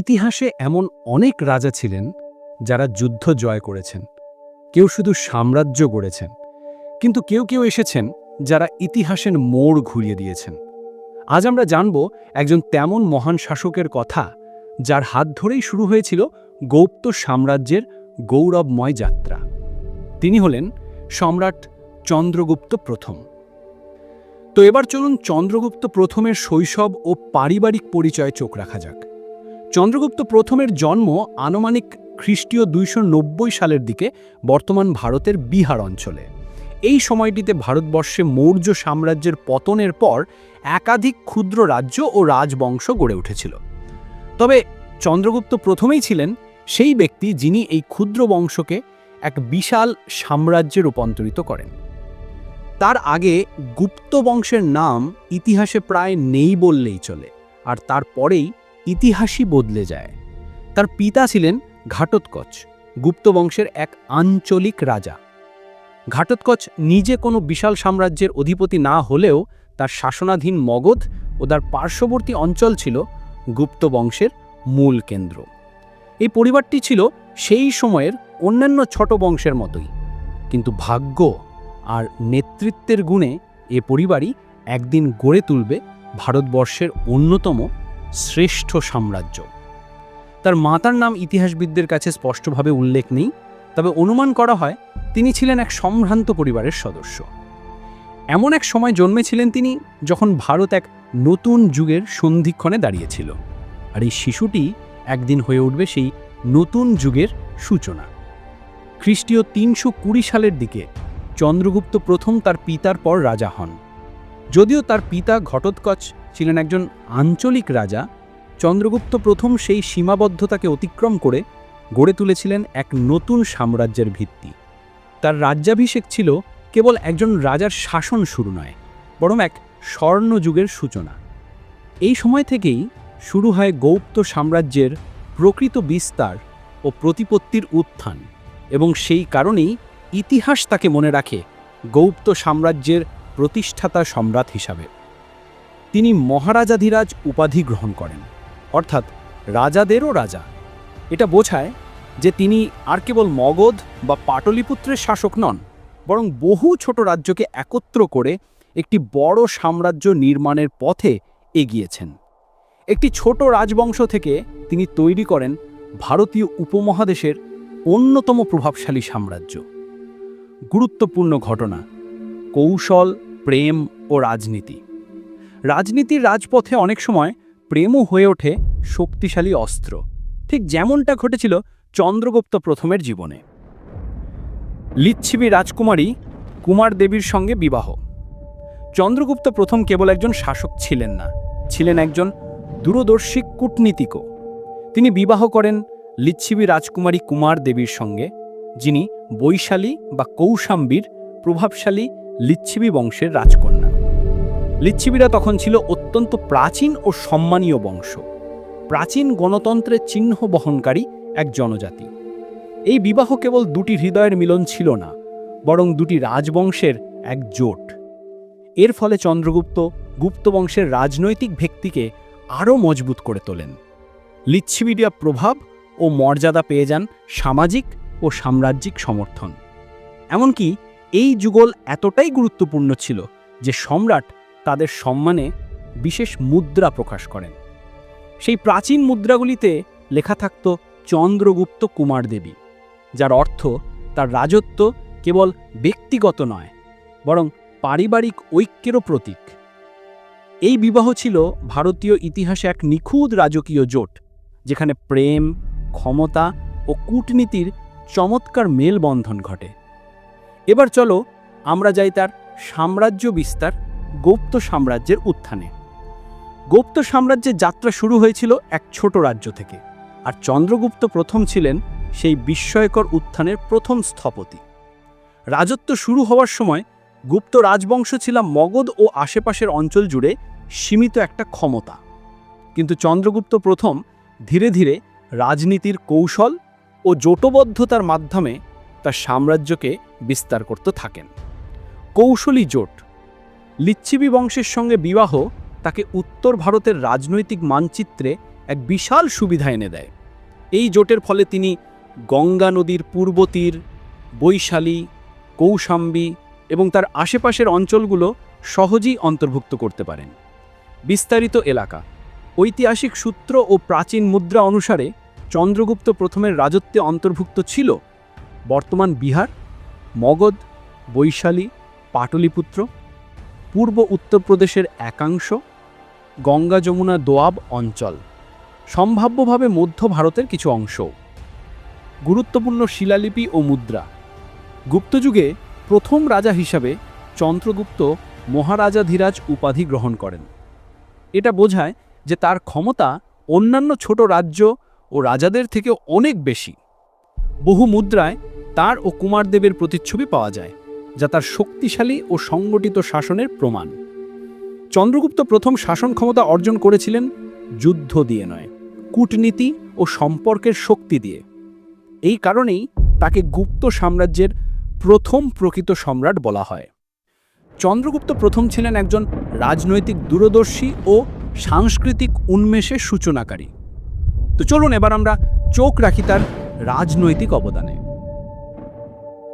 ইতিহাসে এমন অনেক রাজা ছিলেন যারা যুদ্ধ জয় করেছেন। কেউ শুধু সাম্রাজ্য গড়েছেন, কিন্তু কেউ কেউ এসেছেন যারা ইতিহাসের মোড় ঘুরিয়ে দিয়েছেন। আজ আমরা জানব একজন তেমন মহান শাসকের কথা যার হাত ধরেই শুরু হয়েছিল গৌপ্ত সাম্রাজ্যের গৌরবময় যাত্রা। তিনি হলেন সম্রাট চন্দ্রগুপ্ত প্রথম। তো এবার চলুন চন্দ্রগুপ্ত প্রথমের শৈশব ও পারিবারিক পরিচয়ে চোখ রাখা যাক। চন্দ্রগুপ্ত প্রথমের জন্ম আনুমানিক খ্রিস্টীয় দুইশো নব্বই সালের দিকে বর্তমান ভারতের বিহার অঞ্চলে। এই সময়টিতে ভারতবর্ষে মৌর্য সাম্রাজ্যের পতনের পর একাধিক ক্ষুদ্র রাজ্য ও রাজবংশ গড়ে উঠেছিল। তবে চন্দ্রগুপ্ত প্রথমেই ছিলেন সেই ব্যক্তি যিনি এই ক্ষুদ্র বংশকে এক বিশাল সাম্রাজ্যে রূপান্তরিত করেন। তার আগে গুপ্ত বংশের নাম ইতিহাসে প্রায় নেই বললেই চলে, আর তারপরেই ইতিহাসই বদলে যায়। তার পিতা ছিলেন ঘাটোৎকচ, গুপ্ত বংশের এক আঞ্চলিক রাজা। ঘাটোৎকচ নিজে কোনো বিশাল সাম্রাজ্যের অধিপতি না হলেও তার শাসনাধীন মগধ ও তার পার্শ্ববর্তী অঞ্চল ছিল গুপ্ত বংশের মূল কেন্দ্র। এই পরিবারটি ছিল সেই সময়ের অন্যান্য ছোট বংশের মতোই। কিন্তু ভাগ্য আর নেতৃত্বের গুণে এ পরিবারই একদিন গড়ে তুলবে ভারতবর্ষের অন্যতম শ্রেষ্ঠ সাম্রাজ্য। তার মাতার নাম ইতিহাসবিদদের কাছে স্পষ্টভাবে উল্লেখ নেই, তবে অনুমান করা হয় তিনি ছিলেন এক সম্ভ্রান্ত পরিবারের সদস্য। এমন এক সময় জন্মেছিলেন তিনি যখন ভারত এক নতুন যুগের সন্ধিক্ষণে দাঁড়িয়েছিল। আর এই শিশুটি একদিন হয়ে উঠবে সেই নতুন যুগের সূচনা। খ্রিস্টীয় তিনশো কুড়ি সালের দিকে চন্দ্রগুপ্ত প্রথম তার পিতার পর রাজা হন। যদিও তার পিতা ঘটোৎকচ ছিলেন একজন আঞ্চলিক রাজা। চন্দ্রগুপ্ত প্রথম সেই সীমাবদ্ধতাকে অতিক্রম করে গড়ে তুলেছিলেন এক নতুন সাম্রাজ্যের ভিত্তি। তার রাজ্যাভিষেক ছিল কেবল একজন রাজার শাসন শুরু নয়, বরং এক স্বর্ণযুগের সূচনা। এই সময় থেকেই শুরু হয় গৌপ্ত সাম্রাজ্যের প্রকৃত বিস্তার ও প্রতিপত্তির উত্থান, এবং সেই কারণেই ইতিহাস তাকে মনে রাখে গৌপ্ত সাম্রাজ্যের প্রতিষ্ঠাতা সম্রাট হিসাবে। তিনি মহারাজাধিরাজ উপাধি গ্রহণ করেন, অর্থাৎ রাজাদেরও রাজা। এটা বোঝায় যে তিনি আর কেবল মগধ বা পাটলিপুত্রের শাসক নন, বরং বহু ছোট রাজ্যকে একত্র করে একটি বড় সাম্রাজ্য নির্মাণের পথে এগিয়েছেন। একটি ছোট রাজবংশ থেকে তিনি তৈরি করেন ভারতীয় উপমহাদেশের অন্যতম প্রভাবশালী সাম্রাজ্য। গুরুত্বপূর্ণ ঘটনা, কৌশল, প্রেম ও রাজনীতি। রাজনীতির রাজপথে অনেক সময় প্রেমও হয়ে ওঠে শক্তিশালী অস্ত্র। ঠিক যেমনটা ঘটেছিল চন্দ্রগুপ্ত প্রথমের জীবনে। লিচ্ছিবি রাজকুমারী কুমার দেবীর সঙ্গে বিবাহ। চন্দ্রগুপ্ত প্রথম কেবল একজন শাসক ছিলেন না, ছিলেন একজন দূরদর্শী কূটনীতিকও। তিনি বিবাহ করেন লিচ্ছিবি রাজকুমারী কুমার দেবীর সঙ্গে, যিনি বৈশালী বা কৌশাম্বীর প্রভাবশালী লিচ্ছিবি বংশের রাজকন্যা। লিচ্ছিবিরা তখন ছিল অত্যন্ত প্রাচীন ও সম্মানীয় বংশ। প্রাচীন গণতন্ত্রের চিহ্ন বহনকারী এক জনজাতি। এই বিবাহ কেবল দুটি হৃদয়ের মিলন ছিল না, বরং দুটি রাজবংশের এক জোট। এর ফলে চন্দ্রগুপ্ত গুপ্ত বংশের রাজনৈতিক ভিত্তিকে আরও মজবুত করে তোলেন। লিচ্ছিবিডিয়া প্রভাব ও মর্যাদা পেয়ে যান সামাজিক ও সাম্রাজ্যিক সমর্থন। এমনকি এই যুগল এতটাই গুরুত্বপূর্ণ ছিল যে সম্রাট তাদের সম্মানে বিশেষ মুদ্রা প্রকাশ করেন। সেই প্রাচীন মুদ্রাগুলিতে লেখা থাকত চন্দ্রগুপ্ত কুমার দেবী, যার অর্থ তার রাজত্ব কেবল ব্যক্তিগত নয়, বরং পারিবারিক ঐক্যেরও প্রতীক। এই বিবাহ ছিল ভারতীয় ইতিহাসে এক নিখুঁত রাজকীয় জোট, যেখানে প্রেম, ক্ষমতা ও কূটনীতির চমৎকার মেলবন্ধন ঘটে। এবার চলো আমরা যাই তার সাম্রাজ্য বিস্তার গুপ্ত সাম্রাজ্যের উত্থানে। গুপ্ত সাম্রাজ্যের যাত্রা শুরু হয়েছিল এক ছোট রাজ্য থেকে, আর চন্দ্রগুপ্ত প্রথম ছিলেন সেই বিস্ময়কর উত্থানের প্রথম স্থপতি। রাজত্ব শুরু হওয়ার সময় গুপ্ত রাজবংশ ছিল মগধ ও আশেপাশের অঞ্চল জুড়ে সীমিত একটা ক্ষমতা। কিন্তু চন্দ্রগুপ্ত প্রথম ধীরে ধীরে রাজনীতির কৌশল ও জোটবদ্ধতার মাধ্যমে তার সাম্রাজ্যকে বিস্তার করতে থাকেন। কৌশলী জোট লিচ্ছিবি বংশের সঙ্গে বিবাহ তাকে উত্তর ভারতের রাজনৈতিক মানচিত্রে এক বিশাল সুবিধা এনে দেয়। এই জোটের ফলে তিনি গঙ্গা নদীর পূর্ব তীর বৈশালী, কৌশাম্বী এবং তার আশেপাশের অঞ্চলগুলো সহজেই অন্তর্ভুক্ত করতে পারেন। বিস্তারিত এলাকা। ঐতিহাসিক সূত্র ও প্রাচীন মুদ্রা অনুসারে চন্দ্রগুপ্ত প্রথমের রাজত্বে অন্তর্ভুক্ত ছিল বর্তমান বিহার, মগধ, বৈশালী, পাটলিপুত্র পূর্ব উত্তরপ্রদেশের একাংশ গঙ্গা যমুনা দোয়াব অঞ্চল, সম্ভাব্যভাবে মধ্য ভারতের কিছু অংশ। গুরুত্বপূর্ণ শিলালিপি ও মুদ্রা। গুপ্তযুগে প্রথম রাজা হিসাবে চন্দ্রগুপ্ত মহারাজাধিরাজ উপাধি গ্রহণ করেন। এটা বোঝায় যে তার ক্ষমতা অন্যান্য ছোট রাজ্য ও রাজাদের থেকে অনেক বেশি। বহু মুদ্রায় তার ও কুমারদেবের প্রতিচ্ছবি পাওয়া যায়। যা তার শক্তিশালী ও সংগঠিত শাসনের প্রমাণ। চন্দ্রগুপ্ত প্রথম শাসন ক্ষমতা অর্জন করেছিলেন যুদ্ধ দিয়ে নয়, কূটনীতি ও সম্পর্কের শক্তি দিয়ে। এই কারণেই তাকে গুপ্ত সাম্রাজ্যের প্রথম প্রকৃত সম্রাট বলা হয়। চন্দ্রগুপ্ত প্রথম ছিলেন একজন রাজনৈতিক দূরদর্শী ও সাংস্কৃতিক উন্মেষের সূচনাকারী। তো চলুন এবার আমরা চোখ রাখি তার রাজনৈতিক অবদানে।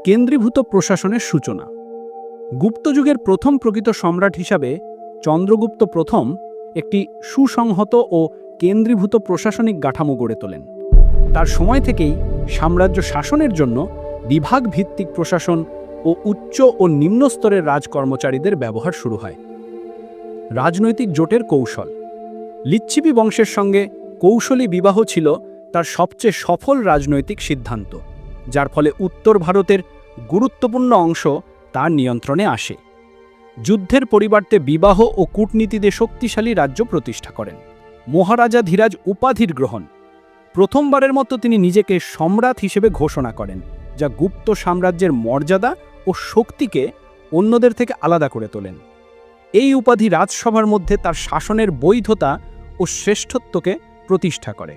কেন্দ্রীভূত প্রশাসনের সূচনা। গুপ্তযুগের প্রথম প্রকৃত সম্রাট হিসাবে চন্দ্রগুপ্ত প্রথম একটি সুসংহত ও কেন্দ্রীভূত প্রশাসনিক কাঠামো গড়ে তোলেন। তার সময় থেকেই সাম্রাজ্য শাসনের জন্য বিভাগ ভিত্তিক প্রশাসন ও উচ্চ ও নিম্ন স্তরের রাজকর্মচারীদের ব্যবহার শুরু হয়। রাজনৈতিক জোটের কৌশল। লিচ্ছিবি বংশের সঙ্গে কৌশলী বিবাহ ছিল তার সবচেয়ে সফল রাজনৈতিক সিদ্ধান্ত। যার ফলে উত্তর ভারতের গুরুত্বপূর্ণ অংশ তার নিয়ন্ত্রণে আসে। যুদ্ধের পরিবর্তে বিবাহ ও কূটনীতিতে শক্তিশালী রাজ্য প্রতিষ্ঠা করেন। মহারাজা ধীরাজ উপাধির গ্রহণ। প্রথমবারের মতো তিনি নিজেকে সম্রাট হিসেবে ঘোষণা করেন, যা গুপ্ত সাম্রাজ্যের মর্যাদা ও শক্তিকে অন্যদের থেকে আলাদা করে তোলেন। এই উপাধি রাজসভার মধ্যে তার শাসনের বৈধতা ও শ্রেষ্ঠত্বকে প্রতিষ্ঠা করে।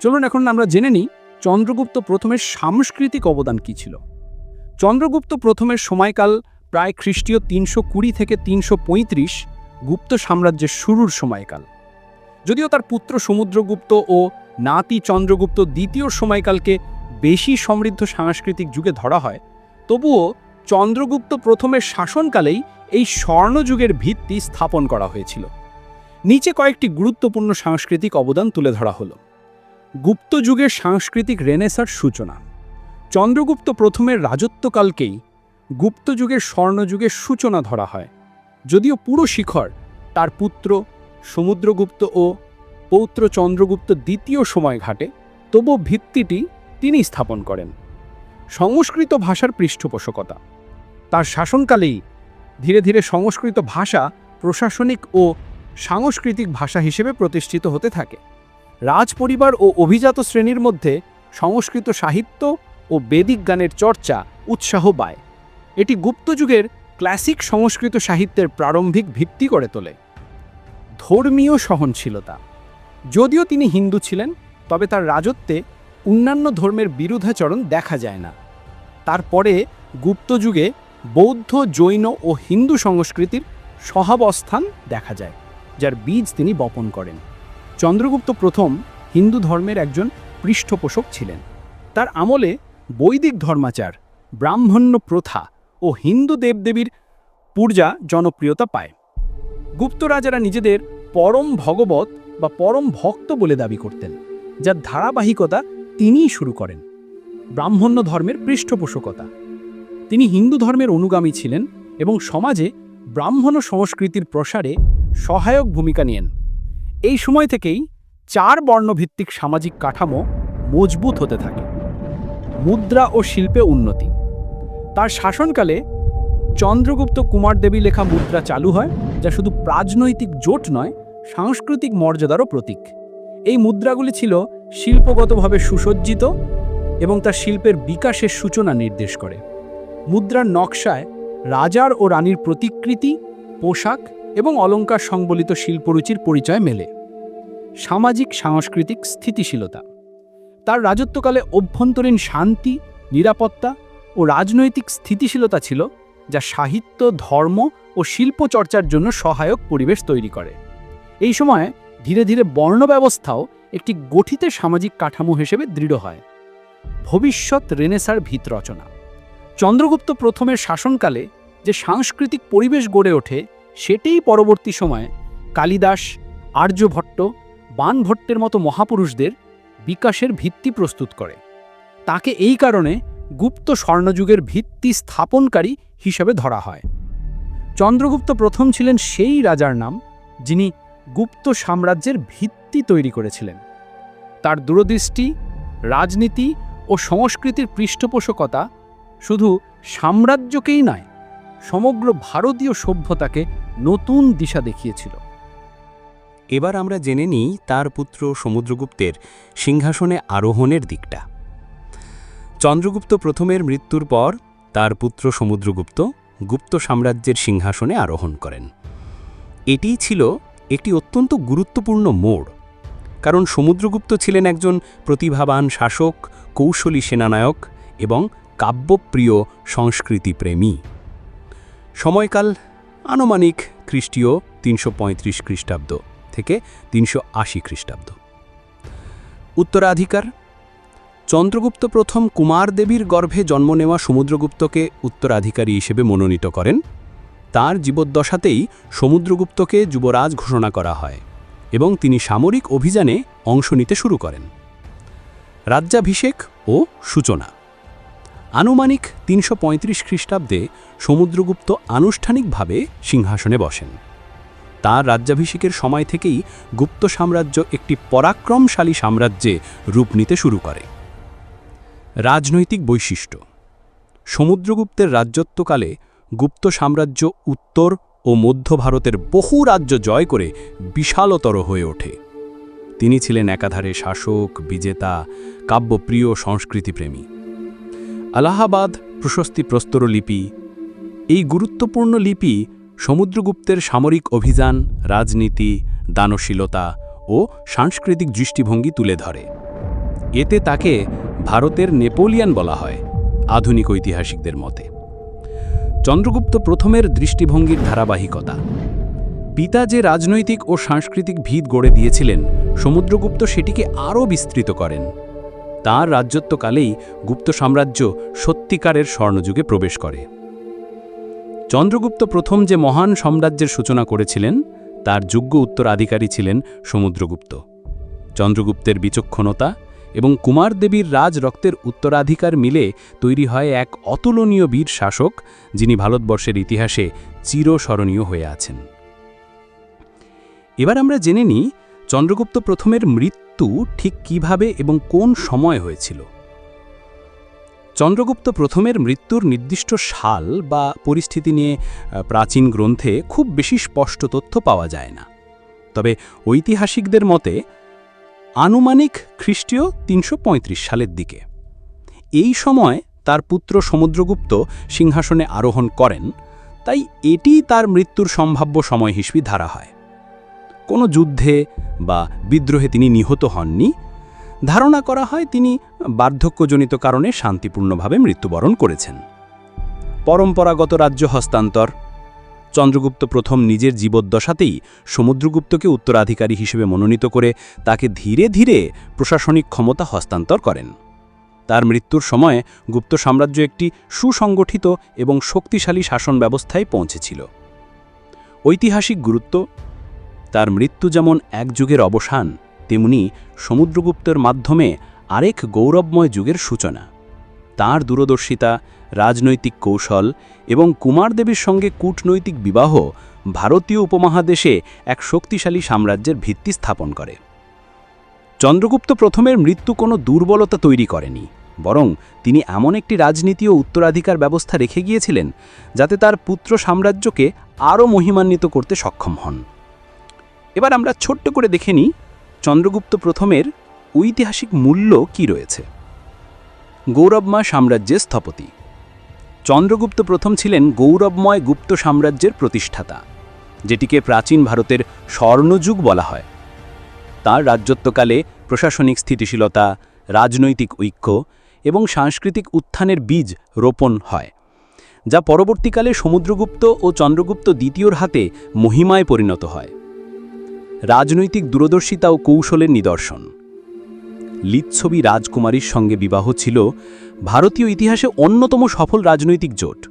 চলুন এখন আমরা জেনে নিই চন্দ্রগুপ্ত প্রথমের সাংস্কৃতিক অবদান কী ছিল? চন্দ্রগুপ্ত প্রথমের সময়কাল প্রায় খ্রিস্টীয় তিনশো কুড়ি থেকে তিনশো পঁয়ত্রিশ গুপ্ত সাম্রাজ্যের শুরুর সময়কাল। যদিও তার পুত্র সমুদ্রগুপ্ত ও নাতি চন্দ্রগুপ্ত দ্বিতীয় সময়কালকে বেশি সমৃদ্ধ সাংস্কৃতিক যুগে ধরা হয়, তবুও চন্দ্রগুপ্ত প্রথমের শাসনকালেই এই স্বর্ণযুগের ভিত্তি স্থাপন করা হয়েছিল। নিচে কয়েকটি গুরুত্বপূর্ণ সাংস্কৃতিক অবদান তুলে ধরা হলো। গুপ্ত যুগের সাংস্কৃতিক রেনেসার সূচনা। চন্দ্রগুপ্ত প্রথমের রাজত্বকালকেই গুপ্ত যুগের স্বর্ণযুগের সূচনা ধরা হয়। যদিও পুরো শিখর তার পুত্র সমুদ্রগুপ্ত ও পৌত্র চন্দ্রগুপ্ত দ্বিতীয় সময় ঘাটে তবু ভিত্তিটি তিনি স্থাপন করেন। সংস্কৃত ভাষার পৃষ্ঠপোষকতা। তার শাসনকালেই ধীরে ধীরে সংস্কৃত ভাষা প্রশাসনিক ও সাংস্কৃতিক ভাষা হিসেবে প্রতিষ্ঠিত হতে থাকে। রাজপরিবার ও অভিজাত শ্রেণির মধ্যে সংস্কৃত সাহিত্য ও বেদিক গানের চর্চা উৎসাহ পায়। এটি গুপ্তযুগের ক্লাসিক সংস্কৃত সাহিত্যের প্রারম্ভিক ভিত্তি করে তোলে। ধর্মীয় সহনশীলতা। যদিও তিনি হিন্দু ছিলেন, তবে তার রাজত্বে অন্যান্য ধর্মের বিরুদ্ধাচরণ দেখা যায় না। তারপরে গুপ্তযুগে বৌদ্ধ, জৈন ও হিন্দু সংস্কৃতির সহাবস্থান দেখা যায়, যার বীজ তিনি বপন করেন। চন্দ্রগুপ্ত প্রথম হিন্দু ধর্মের একজন পৃষ্ঠপোষক ছিলেন। তার আমলে বৈদিক ধর্মাচার, ব্রাহ্মণ্য প্রথা ও হিন্দু দেবদেবীর পূর্জা জনপ্রিয়তা পায়। গুপ্ত রাজারা নিজেদের পরম ভগবত বা পরম ভক্ত বলে দাবি করতেন, যার ধারাবাহিকতা তিনিই শুরু করেন, ব্রাহ্মণ্য ধর্মের পৃষ্ঠপোষকতা। তিনি হিন্দু ধর্মের অনুগামী ছিলেন এবং সমাজে ব্রাহ্মণ সংস্কৃতির প্রসারে সহায়ক ভূমিকা নিয়েন এই সময় থেকেই চার বর্ণভিত্তিক সামাজিক কাঠামো মজবুত হতে থাকে। মুদ্রা ও শিল্পে উন্নতি। তার শাসনকালে চন্দ্রগুপ্ত কুমারদেবী লেখা মুদ্রা চালু হয়, যা শুধু রাজনৈতিক জোট নয়, সাংস্কৃতিক মর্যাদারও প্রতীক। এই মুদ্রাগুলি ছিল শিল্পগতভাবে সুসজ্জিত এবং তার শিল্পের বিকাশের সূচনা নির্দেশ করে। মুদ্রার নকশায় রাজার ও রানীর প্রতিকৃতি, পোশাক এবং অলঙ্কার সংবলিত শিল্পরুচির পরিচয় মেলে। সামাজিক, সাংস্কৃতিক স্থিতিশীলতা। তার রাজত্বকালে অভ্যন্তরীণ শান্তি, নিরাপত্তা ও রাজনৈতিক স্থিতিশীলতা ছিল, যা সাহিত্য, ধর্ম ও শিল্প চর্চার জন্য সহায়ক পরিবেশ তৈরি করে। এই সময়ে ধীরে ধীরে বর্ণ ব্যবস্থাও একটি গঠিত সামাজিক কাঠামো হিসেবে দৃঢ় হয়। ভবিষ্যৎ রেনেসার ভিত রচনা। চন্দ্রগুপ্ত প্রথমের শাসনকালে যে সাংস্কৃতিক পরিবেশ গড়ে ওঠে সেটাই পরবর্তী সময়ে কালিদাস আর্যভট্ট বানভট্টের মতো মহাপুরুষদের বিকাশের ভিত্তি প্রস্তুত করে। তাকে এই কারণে গুপ্ত স্বর্ণযুগের ভিত্তি স্থাপনকারী হিসেবে ধরা হয়। চন্দ্রগুপ্ত প্রথম ছিলেন সেই রাজার নাম, যিনি গুপ্ত সাম্রাজ্যের ভিত্তি তৈরি করেছিলেন। তার দূরদৃষ্টি, রাজনীতি ও সংস্কৃতির পৃষ্ঠপোষকতা শুধু সাম্রাজ্যকেই নয় সমগ্র ভারতীয় সভ্যতাকে নতুন দিশা দেখিয়েছিল। এবার আমরা জেনে নিই তার পুত্র সমুদ্রগুপ্তের সিংহাসনে আরোহণের দিকটা। চন্দ্রগুপ্ত প্রথমের মৃত্যুর পর তার পুত্র সমুদ্রগুপ্ত গুপ্ত সাম্রাজ্যের সিংহাসনে আরোহণ করেন। এটিই ছিল একটি অত্যন্ত গুরুত্বপূর্ণ মোড়, কারণ সমুদ্রগুপ্ত ছিলেন একজন প্রতিভাবান শাসক, কৌশলী সেনানায়ক এবং কাব্যপ্রিয় সংস্কৃতিপ্রেমী। সময়কাল আনুমানিক খ্রিস্টীয় তিনশো পঁয়ত্রিশ খ্রিস্টাব্দ থেকে তিনশো আশি খ্রিস্টাব্দ। উত্তরাধিকার, চন্দ্রগুপ্ত প্রথম কুমার দেবীর গর্ভে জন্ম নেওয়া সমুদ্রগুপ্তকে উত্তরাধিকারী হিসেবে মনোনীত করেন। তার জীবদ্দশাতেই সমুদ্রগুপ্তকে যুবরাজ ঘোষণা করা হয় এবং তিনি সামরিক অভিযানে অংশ নিতে শুরু করেন। রাজ্যাভিষেক ও সূচনা। আনুমানিক তিনশো পঁয়ত্রিশ খ্রিস্টাব্দে সমুদ্রগুপ্ত আনুষ্ঠানিকভাবে সিংহাসনে বসেন। তার রাজ্যাভিষেকের সময় থেকেই গুপ্ত সাম্রাজ্য একটি পরাক্রমশালী সাম্রাজ্যে রূপ নিতে শুরু করে। রাজনৈতিক বৈশিষ্ট্য। সমুদ্রগুপ্তের রাজ্যত্বকালে গুপ্ত সাম্রাজ্য উত্তর ও মধ্য ভারতের বহু রাজ্য জয় করে বিশালতর হয়ে ওঠে। তিনি ছিলেন একাধারে শাসক, বিজেতা, কাব্যপ্রিয়, সংস্কৃতিপ্রেমী। আলাহাবাদ প্রশস্তি প্রস্তর লিপি। এই গুরুত্বপূর্ণ লিপি সমুদ্রগুপ্তের সামরিক অভিযান, রাজনীতি, দানশীলতা ও সাংস্কৃতিক দৃষ্টিভঙ্গি তুলে ধরে। এতে তাকে ভারতের নেপোলিয়ান বলা হয়, আধুনিক ঐতিহাসিকদের মতে। চন্দ্রগুপ্ত প্রথমের দৃষ্টিভঙ্গির ধারাবাহিকতা। পিতা যে রাজনৈতিক ও সাংস্কৃতিক ভিত গড়ে দিয়েছিলেন, সমুদ্রগুপ্ত সেটিকে আরও বিস্তৃত করেন। তাঁর রাজ্যত্বকালেই গুপ্ত সাম্রাজ্য সত্যিকারের স্বর্ণযুগে প্রবেশ করে। চন্দ্রগুপ্ত প্রথম যে মহান সাম্রাজ্যের সূচনা করেছিলেন, তার যোগ্য উত্তরাধিকারী ছিলেন সমুদ্রগুপ্ত। চন্দ্রগুপ্তের বিচক্ষণতা এবং কুমার দেবীর রাজ রক্তের উত্তরাধিকার মিলে তৈরি হয় এক অতুলনীয় বীর শাসক, যিনি ভারতবর্ষের ইতিহাসে চিরস্মরণীয় হয়ে আছেন। এবার আমরা জেনে নিই চন্দ্রগুপ্ত প্রথমের মৃত্যু ঠিক কীভাবে এবং কোন সময় হয়েছিল? চন্দ্রগুপ্ত প্রথমের মৃত্যুর নির্দিষ্ট সাল বা পরিস্থিতি নিয়ে প্রাচীন গ্রন্থে খুব বেশি স্পষ্ট তথ্য পাওয়া যায় না। তবে ঐতিহাসিকদের মতে, আনুমানিক খ্রিস্টীয় তিনশো পঁয়ত্রিশ সালের দিকে। এই সময় তার পুত্র সমুদ্রগুপ্ত সিংহাসনে আরোহণ করেন, তাই এটি তার মৃত্যুর সম্ভাব্য সময় হিসেবে ধারা হয়। কোনো যুদ্ধে বা বিদ্রোহে তিনি নিহত হননি। ধারণা করা হয় তিনি বার্ধক্যজনিত কারণে শান্তিপূর্ণভাবে মৃত্যুবরণ করেছেন। পরম্পরাগত রাজ্য হস্তান্তর। চন্দ্রগুপ্ত প্রথম নিজের জীবদ্দশাতেই সমুদ্রগুপ্তকে উত্তরাধিকারী হিসেবে মনোনীত করে তাকে ধীরে ধীরে প্রশাসনিক ক্ষমতা হস্তান্তর করেন। তার মৃত্যুর সময় গুপ্ত সাম্রাজ্য একটি সুসংগঠিত এবং শক্তিশালী শাসন ব্যবস্থায় পৌঁছেছিল। ঐতিহাসিক গুরুত্ব তার মৃত্যু যেমন এক যুগের অবসান, তেমনি সমুদ্রগুপ্তের মাধ্যমে আরেক গৌরবময় যুগের সূচনা। তার দূরদর্শিতা, রাজনৈতিক কৌশল এবং কুমারদেবীর সঙ্গে কূটনৈতিক বিবাহ ভারতীয় উপমহাদেশে এক শক্তিশালী সাম্রাজ্যের ভিত্তি স্থাপন করে। চন্দ্রগুপ্ত প্রথমের মৃত্যু কোনো দুর্বলতা তৈরি করেনি, বরং তিনি এমন একটি রাজনীতি ও উত্তরাধিকার ব্যবস্থা রেখে গিয়েছিলেন, যাতে তার পুত্র সাম্রাজ্যকে আরও মহিমান্বিত করতে সক্ষম হন। এবার আমরা ছোট্ট করে দেখে নিই চন্দ্রগুপ্ত প্রথমের ঐতিহাসিক মূল্য কি রয়েছে। গৌরবময় সাম্রাজ্যের স্থপতি। চন্দ্রগুপ্ত প্রথম ছিলেন গৌরবময় গুপ্ত সাম্রাজ্যের প্রতিষ্ঠাতা, যেটিকে প্রাচীন ভারতের স্বর্ণযুগ বলা হয়। তার রাজ্যত্বকালে প্রশাসনিক স্থিতিশীলতা, রাজনৈতিক ঐক্য এবং সাংস্কৃতিক উত্থানের বীজ রোপণ হয়, যা পরবর্তীকালে সমুদ্রগুপ্ত ও চন্দ্রগুপ্ত দ্বিতীয়র হাতে মহিমায় পরিণত হয়। রাজনৈতিক দূরদর্শিতা ও কৌশলের নিদর্শন। লিচ্ছবি রাজকুমারীর সঙ্গে বিবাহ ছিল ভারতীয় ইতিহাসে অন্যতম সফল রাজনৈতিক জোট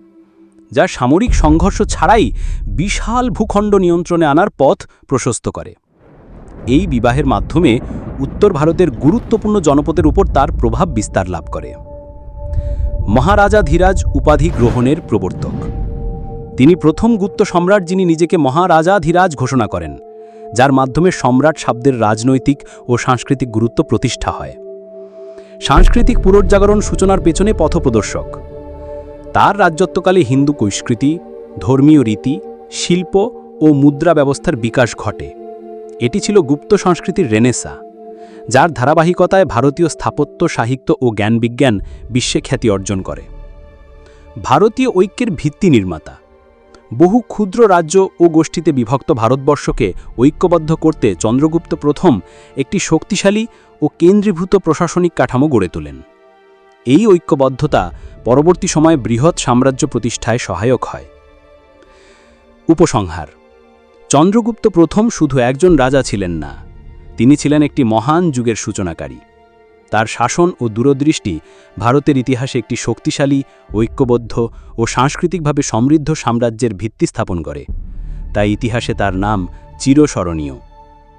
যা সামরিক সংঘর্ষ ছাড়াই বিশাল ভূখণ্ড নিয়ন্ত্রণে আনার পথ প্রশস্ত করে। এই বিবাহের মাধ্যমে উত্তর ভারতের গুরুত্বপূর্ণ জনপদের উপর তার প্রভাব বিস্তার লাভ করে। মহারাজা ধীরাজ উপাধি গ্রহণের প্রবর্তক। তিনি প্রথম গুপ্ত সম্রাট যিনি নিজেকে মহারাজা ধীরাজ ঘোষণা করেন। যার মাধ্যমে সম্রাট শব্দের রাজনৈতিক ও সাংস্কৃতিক গুরুত্ব প্রতিষ্ঠা হয়। সাংস্কৃতিক পুনর্জাগরণ সূচনার পেছনে পথপ্রদর্শক। তার রাজত্বকালে হিন্দু কৈস্কৃতি, ধর্মীয় রীতি, শিল্প ও মুদ্রা ব্যবস্থার বিকাশ ঘটে। এটি ছিল গুপ্ত সংস্কৃতির রেনেসা, যার ধারাবাহিকতায় ভারতীয় স্থাপত্য, সাহিত্য ও জ্ঞানবিজ্ঞান বিশ্বে খ্যাতি অর্জন করে। ভারতীয় ঐক্যের ভিত্তি নির্মাতা। বহু ক্ষুদ্র রাজ্য ও গোষ্ঠীতে বিভক্ত ভারতবর্ষকে ঐক্যবদ্ধ করতে চন্দ্রগুপ্ত প্রথম একটি শক্তিশালী ও কেন্দ্রীভূত প্রশাসনিক কাঠামো গড়ে তোলেন। এই ঐক্যবদ্ধতা পরবর্তী সময়ে বৃহৎ সাম্রাজ্য প্রতিষ্ঠায় সহায়ক হয়। উপসংহার। চন্দ্রগুপ্ত প্রথম শুধু একজন রাজা ছিলেন না, তিনি ছিলেন একটি মহান যুগের সূচনাকারী। তার শাসন ও দূরদৃষ্টি ভারতের ইতিহাসে একটি শক্তিশালী, ঐক্যবদ্ধ ও সাংস্কৃতিকভাবে সমৃদ্ধ সাম্রাজ্যের ভিত্তি স্থাপন করে। তাই ইতিহাসে তার নাম চিরস্মরণীয়।